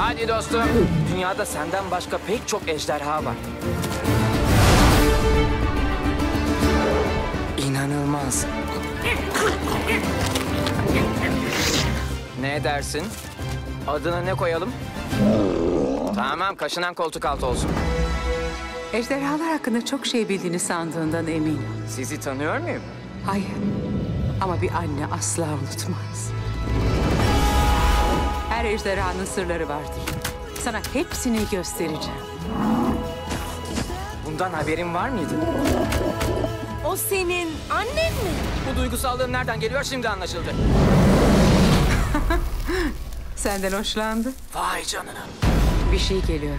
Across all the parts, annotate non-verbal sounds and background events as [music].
Hadi dostum. Dünyada senden başka pek çok ejderha var. İnanılmaz. Ne dersin? Adını ne koyalım? Tamam, kaşınan koltuk altı olsun. Ejderhalar hakkında çok şey bildiğini sandığından eminim. Sizi tanıyor muyum? Hayır. Ama bir anne asla unutmaz. Her ejderhanın sırları vardır. Sana hepsini göstereceğim. Bundan haberin var mıydı? O senin annen mi? Bu duygusallığın nereden geliyor şimdi anlaşıldı. [laughs] Senden hoşlandı. Vay canına. Bir şey geliyor.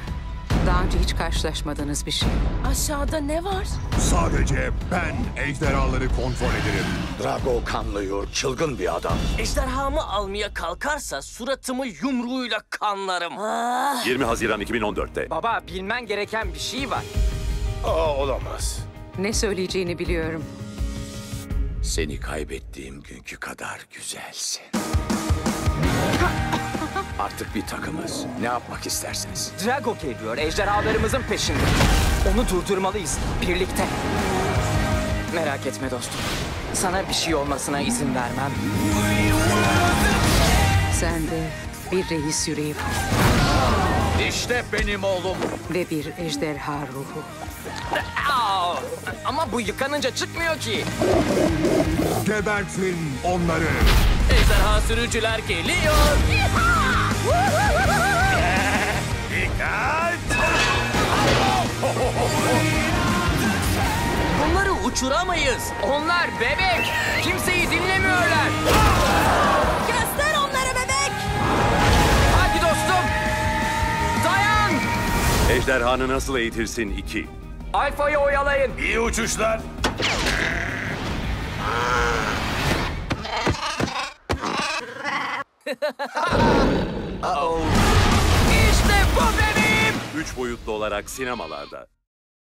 Daha önce hiç karşılaşmadığınız bir şey. Aşağıda ne var? Sadece ben ejderhaları kontrol ederim. Drago kanlıyor, çılgın bir adam. Ejderhamı almaya kalkarsa suratımı yumruğuyla kanlarım. 20 Haziran 2014'te. Baba, bilmen gereken bir şey var. Aa, olamaz. Ne söyleyeceğini biliyorum. Seni kaybettiğim günkü kadar güzelsin. Artık bir takımız. Ne yapmak istersiniz? Drago geliyor, ejderhalarımızın peşinde. Onu durdurmalıyız, birlikte. Merak etme dostum. Sana bir şey olmasına izin vermem. Sende bir reis yüreği var İşte benim oğlum. ve bir ejderha ruhu. Aa, ama bu yıkanınca çıkmıyor ki. Gebertin onları. Ejderha sürücüler geliyor. Uçuramayız. Onlar bebek. Kimseyi dinlemiyorlar. Göster onlara bebek. Hadi dostum. Dayan. Ejderhanı nasıl eğitirsin 2. Alfa'yı oyalayın. İyi uçuşlar. [laughs] İşte bu bebeğim. 3 boyutlu olarak sinemalarda.